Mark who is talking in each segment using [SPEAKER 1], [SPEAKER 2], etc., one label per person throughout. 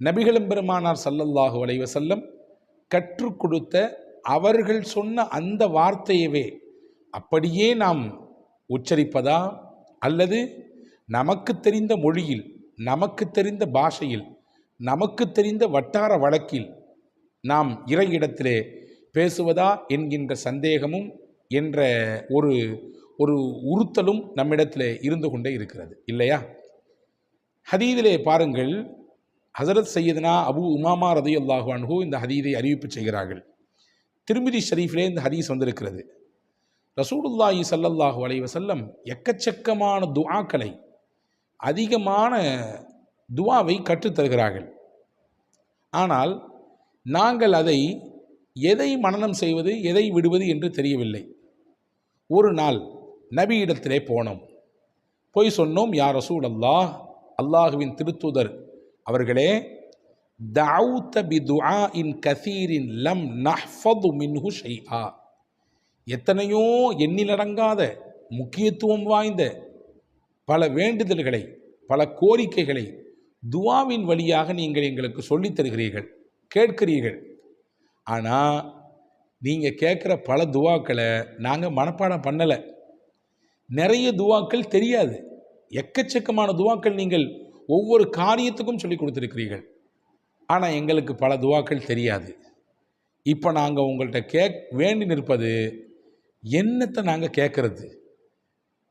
[SPEAKER 1] நபிகளும் பெருமானார் சல்லல்லாஹு அலைஹி வஸல்லம் கற்றுக் கொடுத்த அவர்கள் சொன்ன அந்த வார்த்தையவே அப்படியே நாம் உச்சரிப்பதா? அல்லது நமக்கு தெரிந்த மொழியில் நமக்கு தெரிந்த பாஷையில் நமக்கு தெரிந்த வட்டார வழக்கில் நாம் இறையிடத்திலே பேசுவதா என்கின்ற சந்தேகமும் என்ற ஒரு ஒரு உறுத்தலும் நம்மிடத்தில் இருந்து கொண்டே இருக்கிறது. இல்லையா? ஹதீதிலே பாருங்கள் ஹசரத் சையதுனா அபு உமாமா ரதி அல்லாஹு இந்த ஹதீதை அறிவிப்பு செய்கிறார்கள். திருமிதி ஷரீஃபிலே இந்த ஹதீஸ் வந்திருக்கிறது. ரசூலுல்லாஹி சல்லல்லாஹு அலைஹி வஸல்லம் எக்கச்சக்கமான துஆக்களை அதிகமான துவாவை கற்றுத் தருகிறார்கள். ஆனால் நாங்கள் அதை எதை மனனம் செய்வது எதை விடுவது என்று தெரியவில்லை. ஒரு நாள் நபியிடத்திலே போனோம். போய் சொன்னோம் யார் ரசூல் அல்லாஹ் அல்லாஹுவின் திருத்தூதர் அவர்களே தவுத்த பி துஆ இன் கசீரின் லம் நஹ்ஃபது மின்ஹு ஷைஆ. எத்தனையோ எண்ணிலடங்காத முக்கியத்துவம் வாய்ந்த பல வேண்டுதல்களை பல கோரிக்கைகளை துவாவின் வழியாக நீங்கள் எங்களுக்கு சொல்லித் தருகிறீர்கள் கேட்கிறீர்கள். ஆனால் நீங்கள் கேட்குற பல துவாக்களை நாங்கள் மனப்பாடம் பண்ணலை. நிறைய துவாக்கள் தெரியாது. எக்கச்சக்கமான துவாக்கள் நீங்கள் ஒவ்வொரு காரியத்துக்கும் சொல்லி கொடுத்துருக்கிறீர்கள். ஆனால் எங்களுக்கு பல துவாக்கள் தெரியாது. இப்போ நாங்கள் உங்கள்கிட்ட கேக் வேண்டி நிற்பது என்னத்தை நாங்கள் கேட்குறது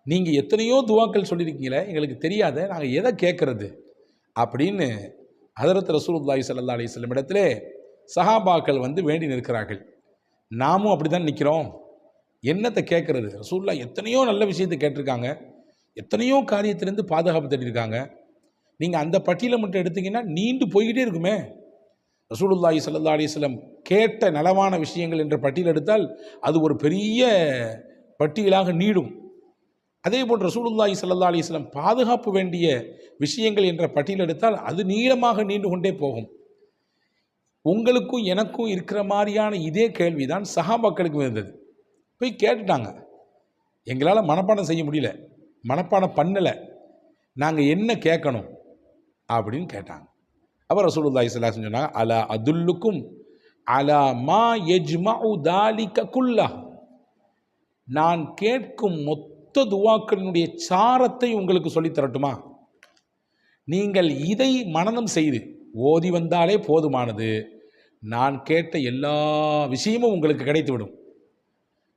[SPEAKER 1] நீங்கள் எத்தனையோ துவாக்கள் சொல்லியிருக்கீங்களே எங்களுக்கு தெரியாத நாங்கள் எதை கேட்குறது அப்படின்னு ஹதரத் ரசூலுல்லாஹி சல்லா அலி சொல்லும் இடத்துல சஹாபாக்கள் வந்து வேண்டி நிற்கிறார்கள். நாமும் அப்படி தான் நிற்கிறோம். என்னத்தை கேட்குறது ரசூல்லா எத்தனையோ நல்ல விஷயத்தை கேட்டிருக்காங்க. எத்தனையோ காரியத்திலேருந்து பாதுகாப்பு தேடிருக்காங்க நீங்கள் அந்த பட்டியலை மட்டும் எடுத்தீங்கன்னா நீண்டு போய்கிட்டே இருக்குமே. ரசூலுல்லாஹி சல்லா அலிஸ்லம் கேட்ட நலமான விஷயங்கள் என்ற பட்டியல் எடுத்தால் அது ஒரு பெரிய பட்டியலாக நீடும். அதே போல் ரசூலுல்லாஹி சல்லா அலிஸ்லம் பாதுகாப்பு வேண்டிய விஷயங்கள் என்ற பட்டியல் எடுத்தால் அது நீளமாக நீண்டு கொண்டே போகும். உங்களுக்கும் எனக்கும் இருக்கிற மாதிரியான இதே கேள்வி தான் சகாபாக்களுக்கும் இருந்தது. போய் கேட்டுட்டாங்க. எங்களால் மனப்பாடம் செய்ய முடியல. மனப்பாடம் பண்ணலை. நாங்கள் என்ன கேட்கணும்? அப்படின்னு கேட்டாங்க. அப்போ ரசூலுல்லாஹி ஸல்லல்லாஹு சொன்னாங்க அலா அதுல்லுக்கும் அலா மா யஜ்மஉ தாலிக குல்லா. நான் கேட்கும் மொத்த துவாக்களினுடைய சாரத்தை உங்களுக்கு சொல்லித் தரட்டுமா? நீங்கள் இதை மனனம் செய்து ஓதி வந்தாலே போதுமானது. நான் கேட்ட எல்லா விஷயமும் உங்களுக்கு கிடைத்துவிடும்.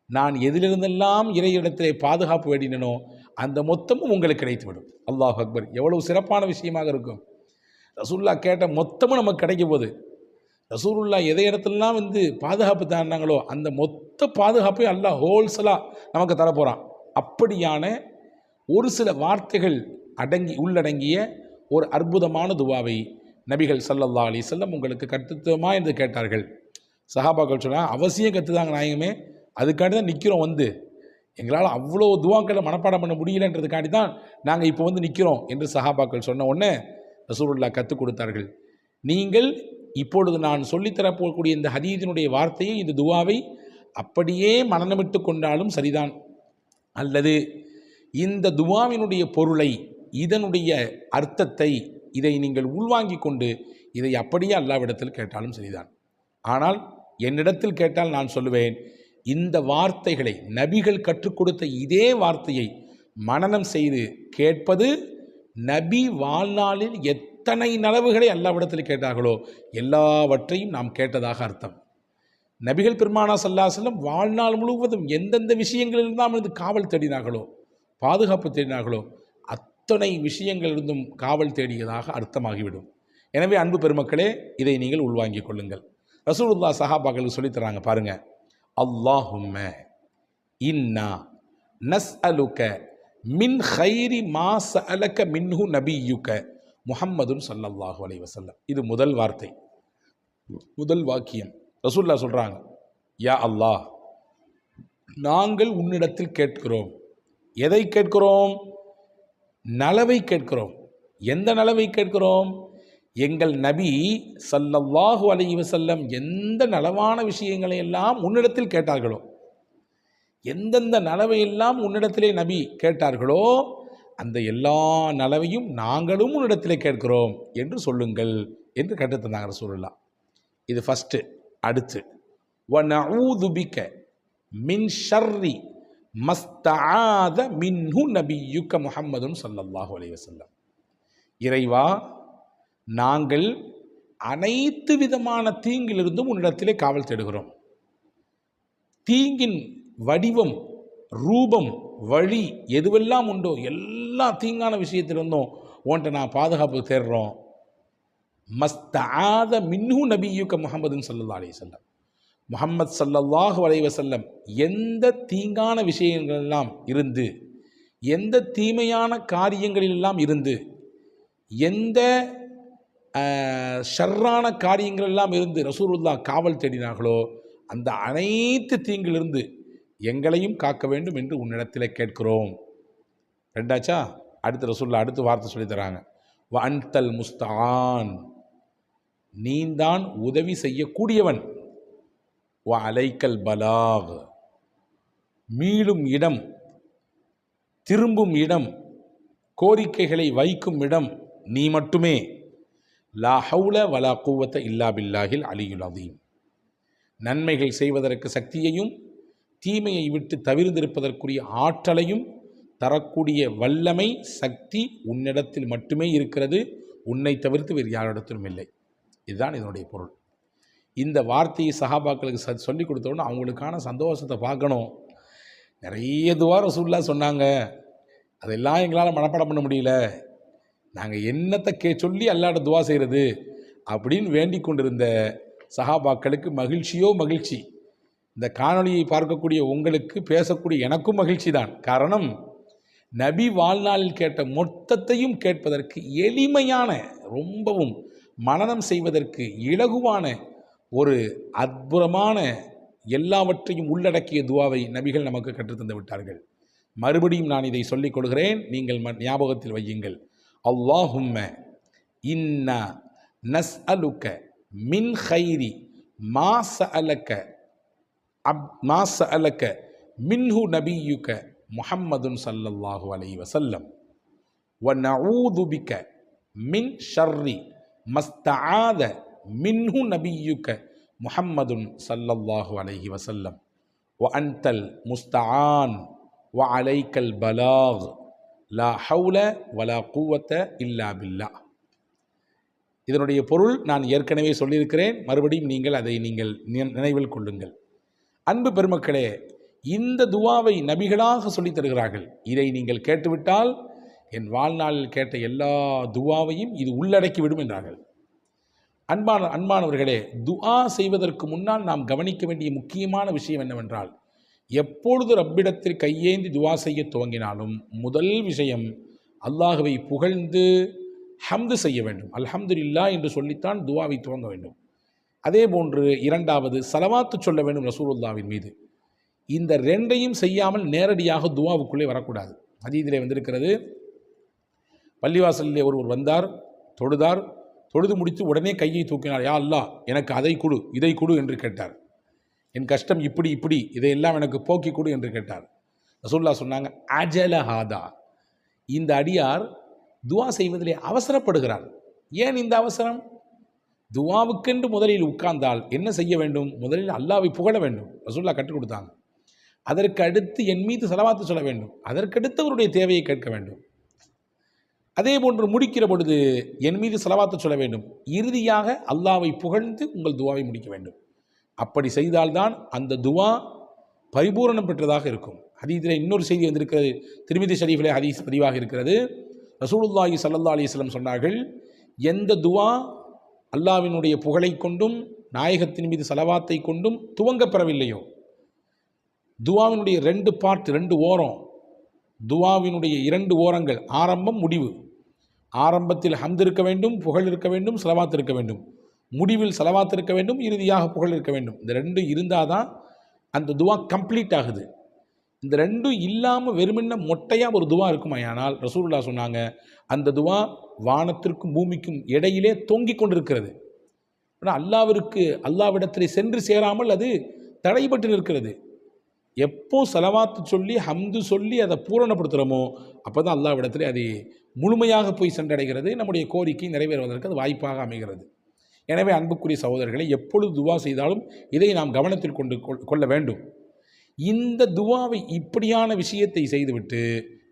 [SPEAKER 1] நான் எதிலிருந்தெல்லாம் இறையிடத்திலே பாதுகாப்பு வேண்டினோ அந்த மொத்தமும் உங்களுக்கு கிடைத்துவிடும். அல்லாஹ் அக்பர். எவ்வளவு சிறப்பான விஷயமாக இருக்கும். ரசூல்லா கேட்ட மொத்தமும் நமக்கு கிடைக்க போகுது. ரசூலுல்லா எதை இடத்துலலாம் வந்து பாதுகாப்பு தாண்டாங்களோ அந்த மொத்த பாதுகாப்பையும் அல்லாஹ் ஹோல்சலாக நமக்கு தரப்போகிறான் அப்படியான ஒரு சில வார்த்தைகள் அடங்கி உள்ளடங்கிய ஒரு அற்புதமான துவாவை நபிகள் சல்லல்லா அலி செல்லம் உங்களுக்கு கற்றுத்துவமா என்று கேட்டார்கள். சஹாபாக்கள் சொன்னால் அவசியம் கற்றுதாங்க நாயகமே அதுக்காண்டி தான் நிற்கிறோம் வந்து. எங்களால் அவ்வளோ துவாக்களை மனப்பாடம் பண்ண முடியலன்றதுக்காண்டி தான் நாங்கள் இப்போ வந்து நிற்கிறோம் என்று சஹாபாக்கள் சொன்ன உடனே ரசூலுல்லா கற்றுக் கொடுத்தார்கள். நீங்கள் இப்பொழுது நான் சொல்லித்தரப்போகக்கூடிய இந்த ஹதீதினுடைய வார்த்தையை இந்த துவாவை அப்படியே மனநமிட்டு கொண்டாலும் சரிதான். அல்லது இந்த துவாவினுடைய பொருளை இதனுடைய அர்த்தத்தை இதை நீங்கள் உள்வாங்கி கொண்டு இதை அப்படியே அல்லாவிடத்தில் கேட்டாலும் சரிதான். ஆனால் என்னிடத்தில் கேட்டால் நான் சொல்லுவேன் இந்த வார்த்தைகளை நபிகள் கற்றுக் கொடுத்த இதே வார்த்தையை மனநம் செய்து கேட்பது நபி வாழ்நாளில் எத்தனை நலவுகளை அல்லாவிடத்தில் கேட்டார்களோ எல்லாவற்றையும் நாம் கேட்டதாக அர்த்தம். நபிகள் பெருமானா சல்லா செல்லம் வாழ்நாள் முழுவதும் எந்தெந்த விஷயங்களில் தான் இருந்து காவல் தேடினார்களோ பாதுகாப்பு தேடினார்களோ அத்தனை விஷயங்களிலிருந்தும் காவல் தேடியதாக அர்த்தமாகிவிடும். எனவே அன்பு பெருமக்களே இதை நீங்கள் உள்வாங்கிக் கொள்ளுங்கள். ரசூலுல்லா சஹாபாக்களுக்கு சொல்லித் தராங்க அல்லாஹும்ம இன்னா நஸ் அலுக்க மின் ஹைரி மாஸ் சஅலக மின்ஹு நபியுக்க முஹம்மதுன் சல்லல்லாஹு அலைஹி வசல்லம் இது முதல் வார்த்தை. முதல் வாக்கியம். ரசூல்லா சொல்கிறாங்க யா அல்லாஹ் நாங்கள் உன்னிடத்தில் கேட்கிறோம். எதை கேட்கிறோம்? நலவை கேட்கிறோம். எந்த நலவை கேட்கிறோம்? எங்கள் நபி சல்லல்லாஹு அலைஹி செல்லம் எந்த நலவான விஷயங்களை எல்லாம் உன்னிடத்தில் கேட்டார்களோ எந்தெந்த நலவையெல்லாம் உன்னிடத்திலே நபி கேட்டார்களோ அந்த எல்லா நலவையும் நாங்களும் உன்னிடத்திலே கேட்கிறோம் என்று சொல்லுங்கள் என்று கற்றுத்தந்தாங்க ரசூலுல்லா இது ஃபஸ்ட்டு அடுத்து. வனஊதுபிக்க மின் ஷர்ரி மஸ்தாத மின்ஹு நபியுக்க முஹம்மதுன் சல்லல்லாஹு அலைஹி செல்லம் இறைவா நாங்கள் அனைத்து விதமான தீங்கிலிருந்தும் உன்னிடத்திலே காவல் தேடுகிறோம். தீங்கின் வடிவம் ரூபம் வழி எதுவெல்லாம் உண்டோ எல்லா தீங்கான விஷயத்திலிருந்தும் உன்ட்ட நான் பாதுகாப்பு தேடுறோம். மஸ்தாத மின்ஹு நபியுக்க முகமதுன்னு சல்லா அலி சொல்லம் முகம்மது சல்லல்லாஹு வளைவ செல்லம் எந்த தீங்கான விஷயங்களெல்லாம் இருந்து எந்த தீமையான காரியங்களிலெல்லாம் இருந்து எந்த ஷர்ரான காரியங்கள் எல்லாம் இருந்து ரசூருல்லா காவல் தேடினார்களோ அந்த அனைத்து தீங்கிலிருந்து எங்களையும் காக்க வேண்டும் என்று உன்னிடத்தில் கேட்கிறோம். ரெண்டாச்சா? அடுத்து ரசூல்லா அடுத்து வார்த்தை சொல்லித் தராங்க. வ அன்தல் முஸ்தான் நீந்தான் உதவி செய்யக்கூடியவன். வ அலைக்கல் பலாக். மீளும் இடம் திரும்பும் இடம் கோரிக்கைகளை வைக்கும் இடம் நீ மட்டுமே. லா ஹவுல வலா கூவத்த இல்லா பில்லாஹில் அலியுல் அதீம் நன்மைகள் செய்வதற்கு சக்தியையும் தீமையை விட்டு தவிர்ந்திருப்பதற்குரிய ஆற்றலையும் தரக்கூடிய வல்லமை சக்தி உன்னிடத்தில் மட்டுமே இருக்கிறது. உன்னை தவிர்த்து வேறு யாரிடத்திலும் இல்லை. இதுதான் இதனுடைய பொருள். இந்த வார்த்தையை சஹாபாக்களுக்கு ச சொல்லி கொடுத்தோன்னு அவங்களுக்கான சந்தோஷத்தை பார்க்கணும். நிறைய துவாரம் சூழலாக சொன்னாங்க. அதெல்லாம் எங்களால் மனப்பாடம் பண்ண முடியல. நாங்கள் என்னத்தை கே சொல்லி அல்லாட துவா செய்கிறது அப்படின்னு வேண்டிக் கொண்டிருந்த சஹாபாக்களுக்கு மகிழ்ச்சியோ மகிழ்ச்சி. இந்த காணொளியை பார்க்கக்கூடிய உங்களுக்கு பேசக்கூடிய எனக்கும் மகிழ்ச்சி தான் காரணம் நபி வாழ்நாளில் கேட்ட மொத்தத்தையும் கேட்பதற்கு எளிமையான ரொம்பவும் மனனம் செய்வதற்கு இலகுவான ஒரு அற்புதமான எல்லாவற்றையும் உள்ளடக்கிய துவாவை நபிகள் நமக்கு கற்றுத்தந்து விட்டார்கள். மறுபடியும் நான் இதை சொல்லிக் கொள்கிறேன். நீங்கள் ம- ஞாபகத்தில் வையுங்கள். اللهم إنا نسألك من خير ما سألك ما سألك منه نبيك محمد صلى الله عليه وسلم. ونعوذ بك من شر ما استعاذ منه نبيك محمد صلى الله عليه وسلم. وأنت المستعان وعليك البلاغ. லா ஹவுல வலா கூவத்த இல்லா பில்லா. இதனுடைய பொருள் நான் ஏற்கனவே சொல்லியிருக்கிறேன். மறுபடியும் நீங்கள் அதை நீங்கள் நினைவில் கொள்ளுங்கள். அன்பு பெருமக்களே இந்த துவாவை நபிகளாக சொல்லித் தருகிறார்கள். இதை நீங்கள் கேட்டுவிட்டால் என் வாழ்நாளில் கேட்ட எல்லா துவாவையும் இது உள்ளடக்கிவிடும் என்றார்கள். அன்பான அன்பானவர்களே துஆ செய்வதற்கு முன்னால் நாம் கவனிக்க வேண்டிய முக்கியமான விஷயம் என்னவென்றால் எப்பொழுது ரப்பிடத்தில் கையேந்தி துவா செய்ய துவங்கினாலும் முதல் விஷயம் அல்லாஹுவை புகழ்ந்து ஹம்து செய்ய வேண்டும். அல்ஹம்துலில்லா என்று சொல்லித்தான் துவாவை துவங்க வேண்டும். அதே போன்று இரண்டாவது சலவாத்து சொல்ல வேண்டும் ரசூலுல்லாவின் மீது. இந்த ரெண்டையும் செய்யாமல் நேரடியாக துவாவுக்குள்ளே வரக்கூடாது. அதீதிலே வந்திருக்கிறது பள்ளிவாசலிலே ஒருவர் வந்தார் தொழுதார் தொழுது முடித்து உடனே கையை தூக்கினார் யா அல்லாஹ் எனக்கு அதை கொடு இதை கொடு என்று கேட்டார். என் கஷ்டம் இப்படி இப்படி இதையெல்லாம் எனக்கு போக்கி கொடு என்று கேட்டார். ரசூல்லா சொன்னாங்க அஜலஹாதா இந்த அடியார் துவா செய்வதிலே அவசரப்படுகிறார். ஏன் இந்த அவசரம்? துவாவுக்கென்று முதலில் உட்கார்ந்தால் என்ன செய்ய வேண்டும்? முதலில் அல்லாவை புகழ வேண்டும். ரசூல்லா கற்றுக் கொடுத்தாங்க. அதற்கு அடுத்து என் மீது செலவாத்து சொல்ல வேண்டும். அதற்கடுத்து அவருடைய தேவையை கேட்க வேண்டும். அதே போன்று முடிக்கிற பொழுது என் மீது செலவாத்து சொல்ல வேண்டும். இறுதியாக அல்லாவை புகழ்ந்து உங்கள் துவாவை முடிக்க வேண்டும். அப்படி செய்தால்தான் அந்த துவா பரிபூரணம் பெற்றதாக இருக்கும். ஹதீதில் இன்னொரு செய்தி வந்திருக்கிறது. திருமிதி ஷரீஃபிலே ஹதீஸ் பதிவாக இருக்கிறது. ரசூலுல்லாஹி சல்லா அலைஹி சொன்னார்கள் எந்த துவா அல்லாவினுடைய புகழை கொண்டும் நாயகத்தின் மீது செலவாத்தை கொண்டும் துவங்கப் பெறவில்லையோ துவாவினுடைய ரெண்டு பார்ட் ரெண்டு ஓரம் துவாவினுடைய இரண்டு ஓரங்கள் ஆரம்பம் முடிவு. ஆரம்பத்தில் ஹம்து இருக்க வேண்டும் புகழ் இருக்க வேண்டும் செலவாத்து இருக்க வேண்டும். முடிவில் செலவாத்து இருக்க வேண்டும் இறுதியாக புகழ் இருக்க வேண்டும். இந்த ரெண்டும் இருந்தால் தான் அந்த துவா கம்ப்ளீட் ஆகுது. இந்த ரெண்டும் இல்லாமல் வெறுமென்ன மொட்டையாக ஒரு துவா இருக்குமாயானால் ரசூல்லா சொன்னாங்க அந்த துவா வானத்திற்கும் பூமிக்கும் இடையிலே தொங்கிக் கொண்டிருக்கிறது. ஆனால் அல்லாவிற்கு அல்லாவிடத்தில் சென்று சேராமல் அது தடைபட்டு நிற்கிறது. எப்போ செலவாத்து சொல்லி ஹம்து சொல்லி அதை பூரணப்படுத்துகிறோமோ அப்போ தான் அல்லாவிடத்தில் அது முழுமையாக போய் சென்றடைகிறது. நம்முடைய கோரிக்கை நிறைவேறுவதற்கு அது வாய்ப்பாக அமைகிறது. எனவே அன்புக்குரிய சகோதரர்களை எப்பொழுது துவா செய்தாலும் இதை நாம் கவனத்தில் கொண்டு கொள்ள வேண்டும். இந்த துவாவை இப்படியான விஷயத்தை செய்துவிட்டு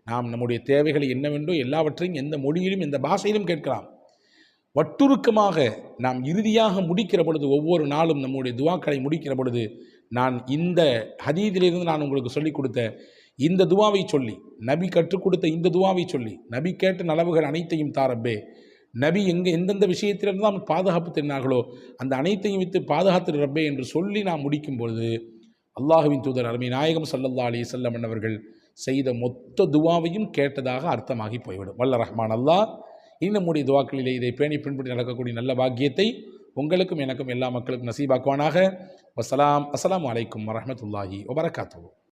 [SPEAKER 1] நாம் நம்முடைய தேவைகளை என்னவென்றோ எல்லாவற்றையும் எந்த மொழியிலும் எந்த பாஷையிலும் கேட்கலாம். வட்டுருக்கமாக நாம் இறுதியாக முடிக்கிற பொழுது ஒவ்வொரு நாளும் நம்முடைய துவாக்களை முடிக்கிற பொழுது நான் இந்த ஹதீதிலிருந்து நான் உங்களுக்கு சொல்லிக் கொடுத்த இந்த துவாவை சொல்லி நபி கற்றுக் கொடுத்த இந்த துவாவை சொல்லி நபி கேட்ட நலவுகள் அனைத்தையும் தாரப்பே நபி எங்கே எந்தெந்த விஷயத்திலிருந்து நாம் பாதுகாப்பு தெரிந்தார்களோ அந்த அனைத்தையும் வைத்து பாதுகாத்து ரப்பே என்று சொல்லி நாம் முடிக்கும் பொழுது அல்லாஹுவின் தூதர் அருமை நாயகம் சல்லல்லா அலி செல்லம் என்னவர்கள் செய்த மொத்த துவாவையும் கேட்டதாக அர்த்தமாகி போய்விடும். வல்ல ரஹ்மான் அல்லாஹ் இன்னும் நம்முடைய துவாக்களிலே இதை பேணி பின்பற்றி நடக்கக்கூடிய நல்ல பாக்கியத்தை உங்களுக்கும் எனக்கும் எல்லா மக்களுக்கும் நசீபாக்குவானாக. வசலாம் அஸ்லாம் அலைக்கும் வரமத்துல்லாஹி வபரகாத்துஹு.